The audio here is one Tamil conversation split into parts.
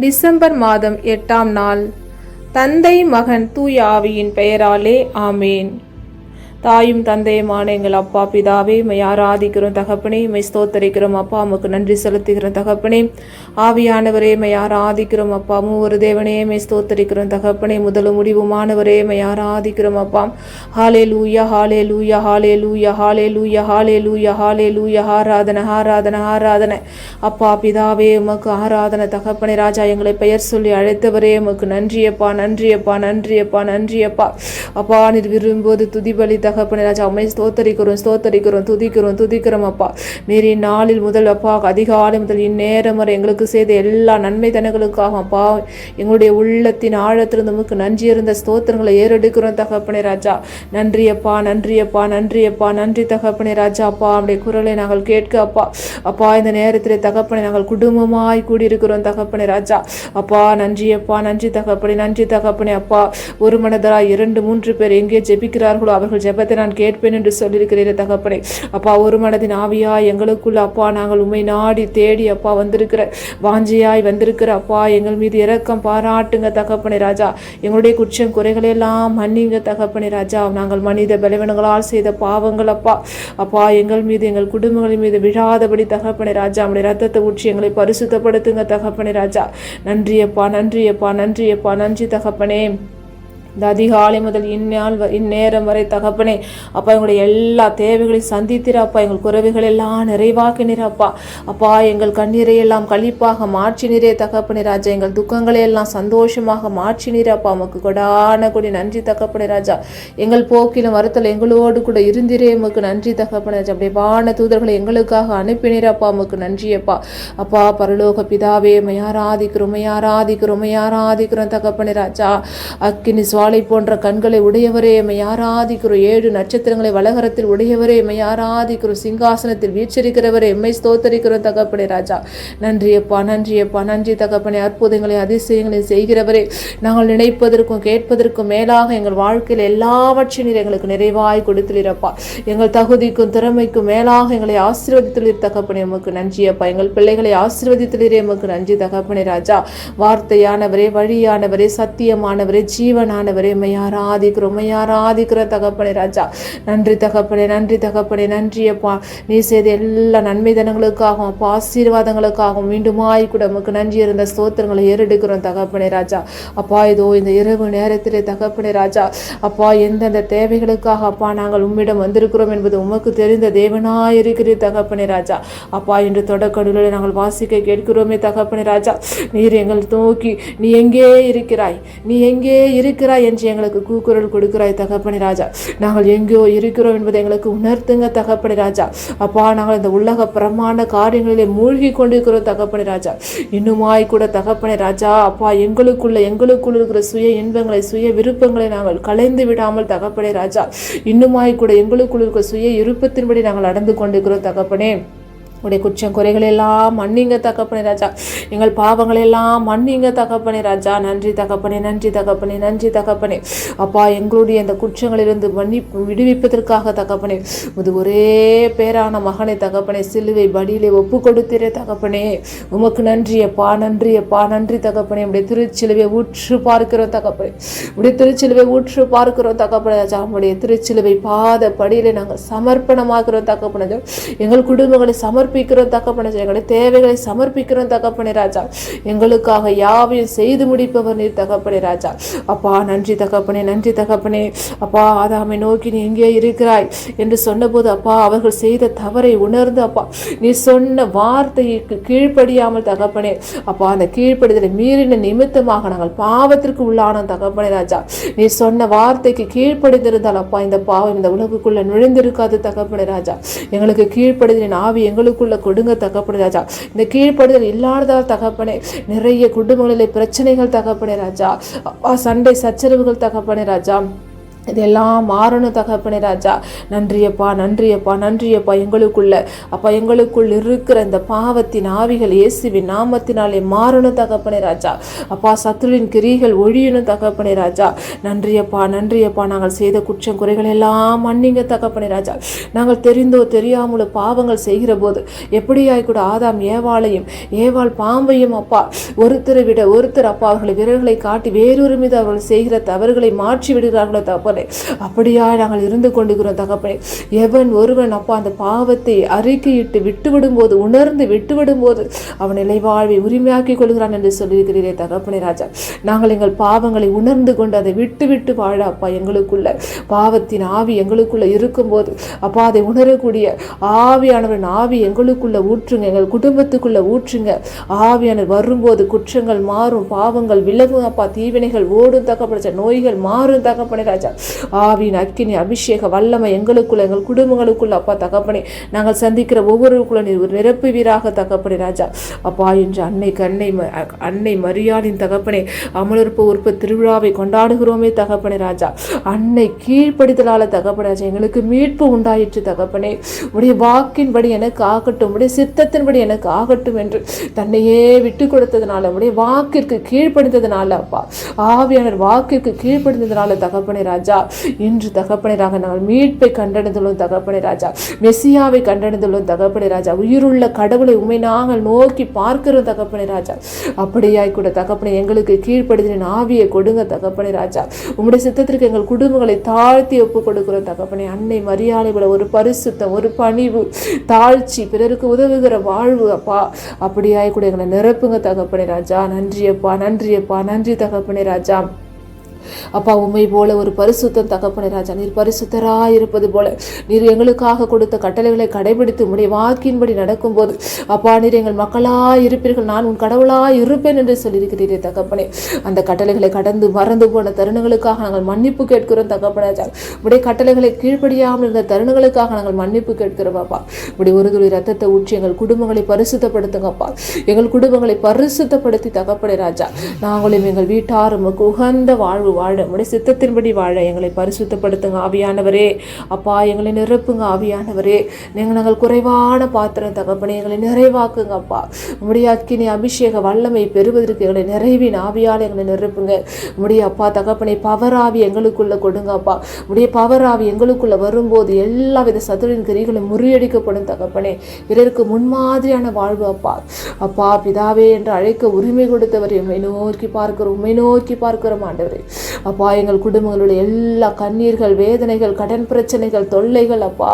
டிசம்பர் மாதம் எட்டாம் நாள். தந்தை மகன் தூய ஆவியின் பெயராலே ஆமேன். தாயும் தந்தையுமான எங்கள் அப்பா பிதாவே மை ஆராதிக்கிறோம் தகப்பனே மை ஸ்தோத்தரிக்கிறோம் அப்பா உமக்கு நன்றி செலுத்துகிறோம் தகப்பனே. ஆவியானவரே மை ஆராதிக்கிறோம் அப்பா ஒரு தேவனே மை ஸ்தோத்தரிக்கிறோம் தகப்பனே. முதல் முடிவுமானவரே மை ஆராதிக்கிறோம் அப்பா. ஹாலே லூயா ஹாலே லூயா ஹாலே லூயா ஹாலே லூயா ஹாலே லூயா ஹாலே லூயா ஆராதனை ஆராதனை ஆராதனை. அப்பா பிதாவே உமக்கு ஆராதனை தகப்பனே. ராஜா எங்களை பெயர் சொல்லி அழைத்தவரே உமக்கு நன்றியப்பா நன்றியப்பா நன்றியப்பா நன்றியப்பா. அப்பா நீர் விரும்புவது துதிபலி தகப்பனே ராஜா உண்மை ஸ்தோத்தரிக்கிறோம் ஸ்தோத்தரிக்கிறோம் துதிக்கிறோம் துதிக்கிறோம் அப்பா நீர் இந்நாளில் முதல் அப்பா அதிகாலை முதல் இந்நேரம் வரை எங்களுக்கு செய்த எல்லா நன்மை தனங்களுக்காக அப்பா எங்களுடைய உள்ளத்தின் ஆழத்திலிருந்து நமக்கு நன்றி இருந்த ஸ்தோத்திரங்களை ஏறெடுக்கிறோம் தகப்பனே ராஜா. நன்றி அப்பா நன்றி அப்பா நன்றி அப்பா நன்றி தகப்பனே ராஜா. அப்பா அப்படி குரலை நாங்கள் கேட்க அப்பா. அப்பா இந்த நேரத்தில் தகப்பனை நாங்கள் குடும்பமாய் கூடியிருக்கிறோம் தகப்பனே ராஜா. அப்பா நன்றி அப்பா நன்றி தகப்பனே நன்றி தகப்பனே அப்பா. ஒரு மனதரா இரண்டு மூன்று பேர் எங்கே ஜெபிக்கிறார்களோ அவர்கள் ஜெப விண்ணப்பத்தை நான் கேட்பேன் என்று சொல்லியிருக்கிறீர்கள் தகப்பனே. அப்பா ஒரு மனதின் ஆவியா எங்களுக்குள்ள அப்பா நாங்கள் உண்மை நாடி தேடி அப்பா வந்திருக்கிற வாஞ்சியாய் வந்திருக்கிற அப்பா எங்கள் மீது இரக்கம் பாராட்டுங்க தகப்பனே ராஜா. எங்களுடைய குற்றம் குறைகளெல்லாம் மன்னிங்க தகப்பனே ராஜா. நாங்கள் மனித பலவீனங்களால் செய்த பாவங்கள் அப்பா. அப்பா எங்கள் மீது எங்கள் குடும்பங்களின் மீது விழாதபடி தகப்பனே ராஜா. நம்முடைய ரத்தத்தை ஊற்றி எங்களை பரிசுத்தப்படுத்துங்க தகப்பனே ராஜா. நன்றியப்பா நன்றியப்பா நன்றியப்பா நன்றி தகப்பனே. இந்த அதிகாலை முதல் இந்நாள் வ- இந்நேரம் வரை தகப்பனே அப்பா எங்களுடைய எல்லா தேவைகளையும் சந்தித்திரப்பா எங்கள் குறைவுகள் எல்லாம் நிறைவாக்கினீர் அப்பா. அப்பா எங்கள் கண்ணீரை எல்லாம் கழிப்பாக மாற்றினீரே தகப்பனே ராஜா. எங்கள் துக்கங்களை எல்லாம் சந்தோஷமாக மாற்றினீரப்பா உமக்கு கொடான கொடி நன்றி தகப்பனே ராஜா. எங்கள் போக்கிலும் வருத்தல் எங்களோடு கூட இருந்திரே உமக்கு நன்றி தகப்பனே ராஜா. அப்படியே வான தூதர்களை எங்களுக்காக அனுப்பினீரப்பா உமக்கு நன்றி அப்பா. அப்பா பரலோக பிதாவே மையாராதிக்கிறோம் மையாராதிக்கிறோம் மையாராதிக்கிறோம் தகப்பனே ராஜா. அக்கினி காலை போன்ற கண்களை உடையவரே எம்மை ஆராதிக்கிறோம் ஏழு நட்சத்திரங்களை வலகரத்தில் உடையவரே எம்மை ஆராதிக்கிறோம் சிங்காசனத்தில் வீச்சரிக்கிறவரே எம்மை ஸ்தோத்தரிக்கிறோம் தகப்பனே ராஜா. நன்றியப்பா நன்றியப்பா நன்றி தகப்பனே. அற்புதங்களை அதிசயங்களை செய்கிறவரே நாங்கள் நினைப்பதற்கும் கேட்பதற்கும் மேலாக எங்கள் வாழ்க்கையில் எல்லாவற்றையும் நீர் எங்களுக்கு நிறைவாய் கொடுத்துள்ளீரப்பா எங்கள் தகுதிக்கும் திறமைக்கும் மேலாக எங்களை ஆசீர்வதித்துளிர் தகப்பனே. எமக்கு நன்றியப்பா எங்கள் பிள்ளைகளை ஆசீர்வதித்துளிரே எமக்கு நன்றி தகப்பனே ராஜா. வார்த்தையானவரே வழியானவரே சத்தியமானவரே ஜீவனானவரே மையாராதிக்கிறோம் மையாராதிக்கிற தகப்பனே ராஜா. நன்றி தகப்பனே நன்றி தகப்பனே நன்றியப்பா நீ செய்த எல்லா நன்மை தினங்களுக்காகவும் அப்பா ஆசீர்வாதங்களுக்காகவும் மீண்டுமாய் கூட உமக்கு நன்றி இருந்த ஸ்தோத்திரங்களை ஏறெடுக்கிறோம் தகப்பனே ராஜா. அப்பா இதோ இந்த இரவு நேரத்திலே தகப்பனே ராஜா அப்பா எந்தெந்த தேவைகளுக்காக அப்பா நாங்கள் உம்மிடம் வந்திருக்கிறோம் என்பது உமக்கு தெரிந்த தேவனாய் இருக்கிற தகப்பனே ராஜா. அப்பா இன்று தொடக்கடலில் நாங்கள் வாசிக்க கேட்கிறோமே தகப்பனே ராஜா. நீர் எங்கள் நோக்கி நீ எங்கே இருக்கிறாய்? நீ எங்கே இருக்கிறாய்? என்று எங்களுக்கு கூக்குரல் கொடுக்கிறாய் தகப்பனி ராஜா. நாங்கள் எங்கேயோ இருக்கிறோம் என்பதை எங்களுக்கு உணர்த்துங்க தகப்பனி ராஜா. அப்பா நாங்கள் இந்த உலக பிரமாண்ட காரியங்களிலே மூழ்கி கொண்டிருக்கிறோம் தகப்பனி ராஜா. இன்னுமாய் கூட தகப்பனி ராஜா அப்பா எங்களுக்குள்ள எங்களுக்குள்ள இருக்கிற சுய இன்பங்களை சுய விருப்பங்களை நாங்கள் கலைந்து விடாமல் தகப்பனே ராஜா. இன்னுமாய் கூட எங்களுக்குள்ள இருக்கிற சுய விருப்பத்தின்படி நாங்கள் நடந்து கொண்டிருக்கிறோம் தகப்பனே. உடைய குற்றம் குறைகள் எல்லாம் மன்னிங்க தகப்பனே ராஜா. எங்கள் பாவங்கள் எல்லாம் மன்னிங்க தகப்பனே ராஜா. நன்றி தகப்பனே நன்றி தகப்பனே நன்றி தகப்பனே. அப்பா எங்களுடைய இந்த குற்றங்களிலிருந்து மன்னிப்பு விடுவிப்பதற்காக தகப்பனே இது ஒரே பேரான மகனை தகப்பனே சிலுவை படியிலே ஒப்பு கொடுத்திரே தகப்பனே. உமக்கு நன்றி அப்பா நன்றி அப்பா நன்றி தகப்பனே. உடைய திருச்சிலுவை ஊற்று பார்க்கிறோம் தகப்பனே. உடைய திருச்சிலுவை ஊற்று பார்க்கிறோம் தகப்பனே ராஜா. உடைய திருச்சிலுவை பாத படியிலே நாங்கள் சமர்ப்பணமாகிறோம் தகப்பனே எங்கள் குடும்பங்களை சமர்ப்ப சமர்ப்பிக்கிறோம் தகப்பனே எங்களுடைய தேவைகளை சமர்ப்பிக்கிறோம் தகப்பனே ராஜா. எங்களுக்காக யாவையும் செய்து முடிப்பவர் நீர் தகப்பனே ராஜா. அப்பா நன்றி தகப்பனே நன்றி தகப்பனே அப்பா ஆதாமை நோக்கி நீ எங்கே இருக்கிறாய்? என்று சொன்னபோது அப்பா அவர்கள் செய்த தவறை உணர்ந்து அப்பா நீ சொன்ன வார்த்தைக்கு கீழ்ப்படியாமல் தகப்பனே அப்பா அந்த கீழ்ப்படிதலை மீறின நிமித்தமாக நாங்கள் பாவத்திற்கு உள்ளான தகப்பனே ராஜா. நீ சொன்ன வார்த்தைக்கு கீழ்ப்படிந்திருந்தால் அப்பா இந்த பாவம் இந்த உலகுக்குள்ள நுழைந்திருக்காது தகப்பனே ராஜா. எங்களுக்கு கீழ்ப்படிதலின் ஆவி எங்களுக்குள்ள கொடுங்க தகப்பனே ராஜா. இந்த கீழ்ப்படுதல் இல்லாததால் தகப்பனே நிறைய குடும்பங்களிலே பிரச்சனைகள் தகப்பனே ராஜா. சண்டை சச்சரவுகள் தகப்பனே ராஜா. இதெல்லாம் மாறணும் தகப்பனே ராஜா. நன்றியப்பா நன்றியப்பா நன்றியப்பா. எங்களுக்குள்ள அப்பா எங்களுக்குள் இருக்கிற இந்த பாவத்தின் ஆவிகள் இயேசுவின் நாமத்தினாலே மாறணும் தகப்பனே ராஜா. அப்பா சத்துருவின் கிரிகள் ஒழியணும் தகப்பனே ராஜா. நன்றியப்பா நன்றியப்பா. நாங்கள் செய்த குற்றம் குறைகள் எல்லாம் மன்னிங்க தகப்பனே ராஜா. நாங்கள் தெரிந்தோ தெரியாமலோ பாவங்கள் செய்கிற போது எப்படியாய் கூட ஆதாம் ஏவாளையும் ஏவாள் பாம்பையும் அப்பா ஒருத்தரை விட ஒருத்தர் அப்பா அவர்களை விரல்களை காட்டி வேறொரு மீது அவர்கள் செய்கிற தவறுகளை மாற்றி விடுகிறார்களோ தகப்பனே. அப்படியா நாங்கள் இருந்து கொண்டிருக்கிறோம் தகப்பனே. எவன் ஒருவன் அப்பா அந்த பாவத்தை அறிக்கையிட்டு விட்டுவிடும் போது உணர்ந்து விட்டுவிடும் போது அவன் நிலைவாழ்வை உரிமையாக்கிக் கொள்கிறான் என்று சொல்லியிருக்கிறீரே தகப்பனே ராஜா. நாங்கள் எங்கள் பாவங்களை உணர்ந்து கொண்டு அதை விட்டு விட்டு வாழ அப்பா எங்களுக்குள்ள பாவத்தின் ஆவி எங்களுக்குள்ள இருக்கும்போது அப்பா அதை உணரக்கூடிய ஆவியானவரின் ஆவி எங்களுக்குள்ள ஊற்றுங்க எங்கள் குடும்பத்துக்குள்ள ஊற்றுங்க. ஆவியானவர் வரும்போது குற்றங்கள் மாறும் பாவங்கள் விலகும். அப்பா தீவினைகள் ஓடும் தகப்படைச்ச நோய்கள் மாறும் தகப்பனே ராஜா. ஆவியின் அக்கினி அபிஷேக வல்லமை எங்களுக்குள்ள எங்கள் குடும்பங்களுக்குள்ள அப்பா தகப்பனே நாங்கள் சந்திக்கிற ஒவ்வொருக்குள்ள நீர் ஒரு நிரப்புவீராக தகப்பனே ராஜா. அப்பா என்று அன்னை கண்ணை அன்னை மரியாளின் தகப்பனே அமலர்ப்பு உறுப்பு திருவிழாவை கொண்டாடுகிறோமே தகப்பனே ராஜா. அன்னை கீழ்ப்படிதலால தகப்பனே ராஜா எங்களுக்கு மீட்பு உண்டாயிற்று தகப்பனே. உடைய வாக்கின்படி எனக்கு ஆகட்டும் உடைய சித்தத்தின்படி எனக்கு ஆகட்டும் என்று தன்னையே விட்டு கொடுத்ததுனால உடைய வாக்கிற்கு கீழ்ப்படிந்ததுனால அப்பா. ஆவியானர் வாக்கிற்கு கீழ்ப்படுத்ததுனால தகப்பனே ராஜா இன்று தகப்பனராக நாங்கள் மீட்பை கண்டடைந்துள்ளோம் தகப்பனை ராஜா. மெசியாவை கண்டடைந்துள்ளோம் தகப்பனை ராஜா. உயிருள்ள கடவுளை உண்மை நாங்கள் நோக்கி பார்க்கிறோம் தகப்பனை ராஜா. அப்படியாய் கூட தகப்பனை எங்களுக்கு கீழ்ப்படுத்தின ஆவியை கொடுங்க தகப்பனை ராஜா. உம்முடைய சித்தத்திற்கு எங்கள் குடும்பங்களை தாழ்த்தி ஒப்பு கொடுக்கிறோம் தகப்பனை. அன்னை மரியாதை விட ஒரு பரிசுத்தம் ஒரு பணிவு தாழ்ச்சி பிறருக்கு உதவுகிற வாழ்வு அப்பா. அப்படியாய் கூட எங்களை நிரப்புங்க தகப்பனை ராஜா. நன்றியப்பா நன்றியப்பா நன்றி தகப்பனை ராஜா. அப்பா உண்மை போல ஒரு பரிசுத்தம் தகப்பனே ராஜா நீர் பரிசுத்தராய் இருப்பது போல. நீர் எங்களுக்காக கொடுத்த கட்டளைகளை கடைபிடித்து உடைய வாக்கின்படி நடக்கும்போது அப்பா நீர் எங்கள் மக்களாய் இருப்பீர்கள் நான் உன் கடவுளாய் இருப்பேன் என்று சொல்லியிருக்கிறீரே தகப்பனே. அந்த கட்டளைகளை கடந்து மறந்து போன தருணங்களுக்காக நாங்கள் மன்னிப்பு கேட்கிறோம் தகப்பன ராஜா. உடைய கட்டளைகளை கீழ்ப்படியாமல் இருந்த தருணங்களுக்காக நாங்கள் மன்னிப்பு கேட்கிறோம் அப்பா. இப்படி ஒரு துளி ரத்தத்தை ஊற்றி எங்கள் குடும்பங்களை பரிசுத்தப்படுத்துங்கப்பா எங்கள் குடும்பங்களை பரிசுத்தப்படுத்தி தகப்பனே ராஜா. நாங்களும் எங்கள் வீட்டாரும் உகந்த வாழ்வு வாழ உடைய சித்தத்தின்படி வாழ எங்களை பரிசுத்தப்படுத்துங்க ஆவியானவரே. அப்பா எங்களை நிரப்புங்க ஆவியானவரே. நீங்கள் நாங்கள் குறைவான பாத்திரம் தகப்பனே எங்களை நிறைவாக்குங்க அப்பா. உடைய அக்கினி அபிஷேக வல்லமை பெறுவதற்கு எங்களை நிறைவின் ஆவியால் எங்களை நிரப்புங்க. உடைய அப்பா தகப்பனை பவராவி எங்களுக்குள்ளே கொடுங்க அப்பா. உடைய பவராவி எங்களுக்குள்ளே வரும்போது எல்லா வித சத்துரின் கிரிகளும் முறியடிக்கப்படும் தகப்பனே. பிறருக்கு முன்மாதிரியான வாழ்வு அப்பா. அப்பா பிதாவே என்று அழைக்க உரிமை கொடுத்தவர் உண்மை நோக்கி பார்க்கிறோம் உண்மை நோக்கி பார்க்கிறோம் ஆண்டவரே. அப்பா எங்கள் குடும்பங்களுடைய எல்லா கண்ணீர்கள் வேதனைகள் கடன் பிரச்சனைகள் தொல்லைகள் அப்பா.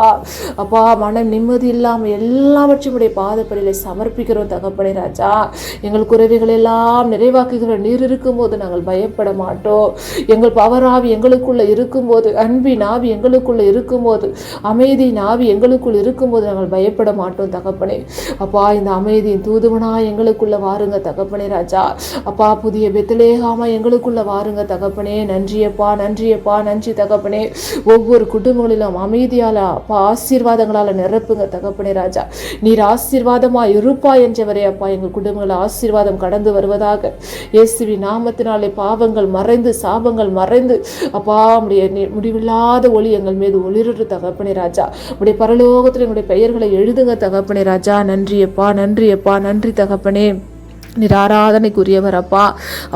அப்பா மனம் நிம்மதி இல்லாமல் எல்லாவற்றையும் உடைய பாதப்படியில சமர்ப்பிக்கிறோம் தகப்பனே ராஜா. எங்கள் குறைவுகள் எல்லாம் நிறைவாக்குகிற நீர் இருக்கும்போது நாங்கள் பயப்பட மாட்டோம். எங்கள் பவராவி எங்களுக்குள்ள இருக்கும்போது அன்பின் ஆவி எங்களுக்குள்ள இருக்கும்போது அமைதியின் ஆவி எங்களுக்குள் இருக்கும்போது நாங்கள் பயப்பட மாட்டோம் தகப்பனே. அப்பா இந்த அமைதியின் தூதுவனா எங்களுக்குள்ள வாருங்க தகப்பனே ராஜா. அப்பா புதிய பெத்தலேகாமா எங்களுக்குள்ள வாருங்க தகப்பனே நன்றியப்பா நன்றியப்பா நன்றி தகப்பனே. ஒவ்வொரு குடும்பங்களிலும் அமைதியால அப்பா ஆசீர்வாதங்களால நிரப்புங்க தகப்பனே ராஜா. நீர் ஆசீர்வாதமா இருப்பா என்றவரே அப்பா. எங்கள் குடும்பங்கள் ஆசீர்வாதம் கடந்து வருவதாக. இயேசுவி நாமத்தினாலே பாவங்கள் மறைந்து சாபங்கள் மறைந்து அப்பா உடைய முடிவில்லாத ஒளி எங்கள் மீது ஒளிரு தகப்பனே ராஜா. உடைய பரலோகத்தில் எங்களுடைய பெயர்களை எழுதுங்க தகப்பனே ராஜா. நன்றியப்பா நன்றியப்பா நன்றி தகப்பனே. நீர் ஆராதனைக்குரியவர் அப்பா.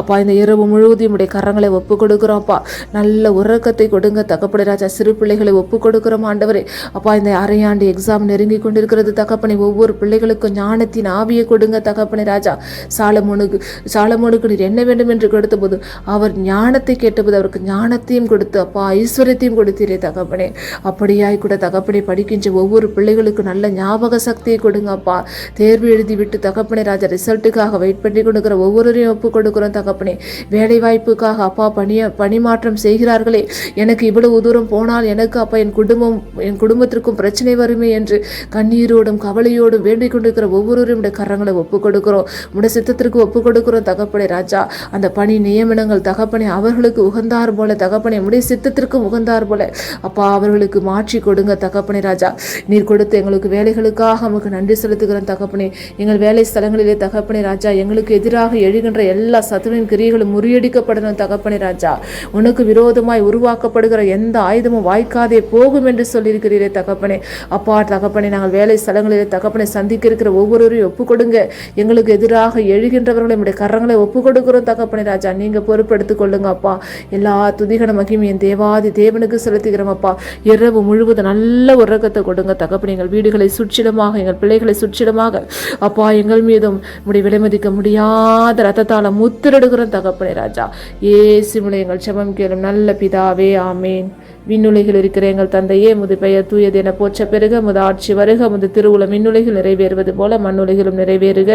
அப்பா இந்த இரவு முழுவதும் உடைய கரங்களை ஒப்பு கொடுக்குறோம்ப்பா நல்ல உறக்கத்தை கொடுங்க தகப்பனை ராஜா. சிறு பிள்ளைகளை ஒப்பு கொடுக்குறோம் ஆண்டவரே. அப்பா இந்த அரையாண்டு எக்ஸாம் நெருங்கி கொண்டிருக்கிறது தகப்பனை. ஒவ்வொரு பிள்ளைகளுக்கும் ஞானத்தின் ஆவியை கொடுங்க தகப்பனை ராஜா. சாலமோனுக்கு சாலமோனுக்கு நீர் என்ன வேண்டும் என்று கொடுத்தபோது அவர் ஞானத்தை கேட்டபோது அவருக்கு ஞானத்தையும் கொடுத்து அப்பா ஐஸ்வர்யத்தையும் கொடுத்தீரே தகப்பனே. அப்படியாய் கூட தகப்பனை படிக்கின்ற ஒவ்வொரு பிள்ளைகளுக்கும் நல்ல ஞாபக சக்தியை கொடுங்க அப்பா. தேர்வு எழுதி விட்டு தகப்பனை ராஜா ரிசல்ட்டுக்காக வெயிட் பண்ணி கொடுக்குற ஒவ்வொருவரையும் ஒப்பு கொடுக்குறோம் தகப்பனே. வேலை வாய்ப்புக்காக அப்பா பணிய பணிமாற்றம் செய்கிறார்களே. எனக்கு இவ்வளவு தூரம் போனால் எனக்கு அப்பா என் குடும்பம் என் குடும்பத்திற்கும் பிரச்சனை வருமே என்று கண்ணீரோடும் கவலையோடும் வேண்டிக் கொண்டிருக்கிற ஒவ்வொருவரும் கரங்களை ஒப்பு கொடுக்கிறோம். உடைய சித்தத்திற்கு ஒப்பு கொடுக்கிறோம் தகப்பனே ராஜா. அந்த பணி நியமனங்கள் தகப்பனே அவர்களுக்கு உகந்தார் போல தகப்பனே உடைய சித்தத்திற்கும் உகந்தார் போல. அப்பா அவர்களுக்கு மாற்றி கொடுங்க தகப்பனே ராஜா. நீர் கொடுத்து எங்களுக்கு வேலைகளுக்காக நமக்கு நன்றி செலுத்துகிறோம் தகப்பனே. எங்கள் வேலை ஸ்தலங்களிலே தகப்பனே ராஜா எங்களுக்கு எதிராக எழுகின்ற எல்லா சத்துவின் கிரியைகளும் முறியடிக்கப்படணும் தகப்பனே ராஜா. உனக்கு விரோதமாய் உருவாக்கப்படுகிற எந்த ஆயுதமும் வாய்க்காதே போகும் என்று சொல்லியிருக்கிறீரே தகப்பனே. அப்பா தகப்பனே நாங்கள் வேலை ஸ்தலங்களிலே தகப்பனை சந்திக்க இருக்கிற ஒவ்வொருவரையும் ஒப்புக்கொடுங்க. எங்களுக்கு எதிராக எழுகின்றவர்களை நம்முடைய கரங்களை ஒப்புக்கொடுக்கிறோம் தகப்பனே ராஜா. நீங்கள் பொறுப்பெடுத்துக் கொள்ளுங்க அப்பா. எல்லா துதிகன மகிமையும் தேவாதி தேவனுக்கு செலுத்துகிறோம் அப்பா. இரவு முழுவதும் நல்ல உறக்கத்தை கொடுங்க தகப்பனே. எங்கள் வீடுகளை சுற்றிடமாக எங்கள் பிள்ளைகளை சுற்றிடமாக. அப்பா எங்கள் மீதும் உடைய விலைமதிக்க முடியாத ரத்தத்தால முத்திரடுகிற தகப்பனே ராஜா. ஏசுமுலை எங்கள் செபம் கேளும் நல்ல பிதாவே ஆமேன். விண்ணுலைகள் இருக்கிற எங்கள் தந்தையே முது பெயர் தூயது என போற்ற பெருக முது ஆட்சி வருக முது திருவுளம் மின்னுலகில் நிறைவேறுவது போல மண்ணுலைகளும் நிறைவேறுக.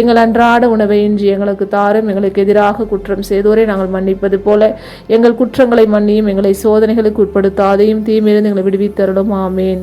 எங்கள் அன்றாட உணவை இன்றி எங்களுக்கு தாரும் எங்களுக்கு எதிராக குற்றம் செய்தோரை நாங்கள் மன்னிப்பது போல எங்கள் குற்றங்களை மன்னியும் எங்களை சோதனைகளுக்கு உட்படுத்தாதையும் தீமிருந்து எங்களை விடுவித்தருளும் ஆமேன்.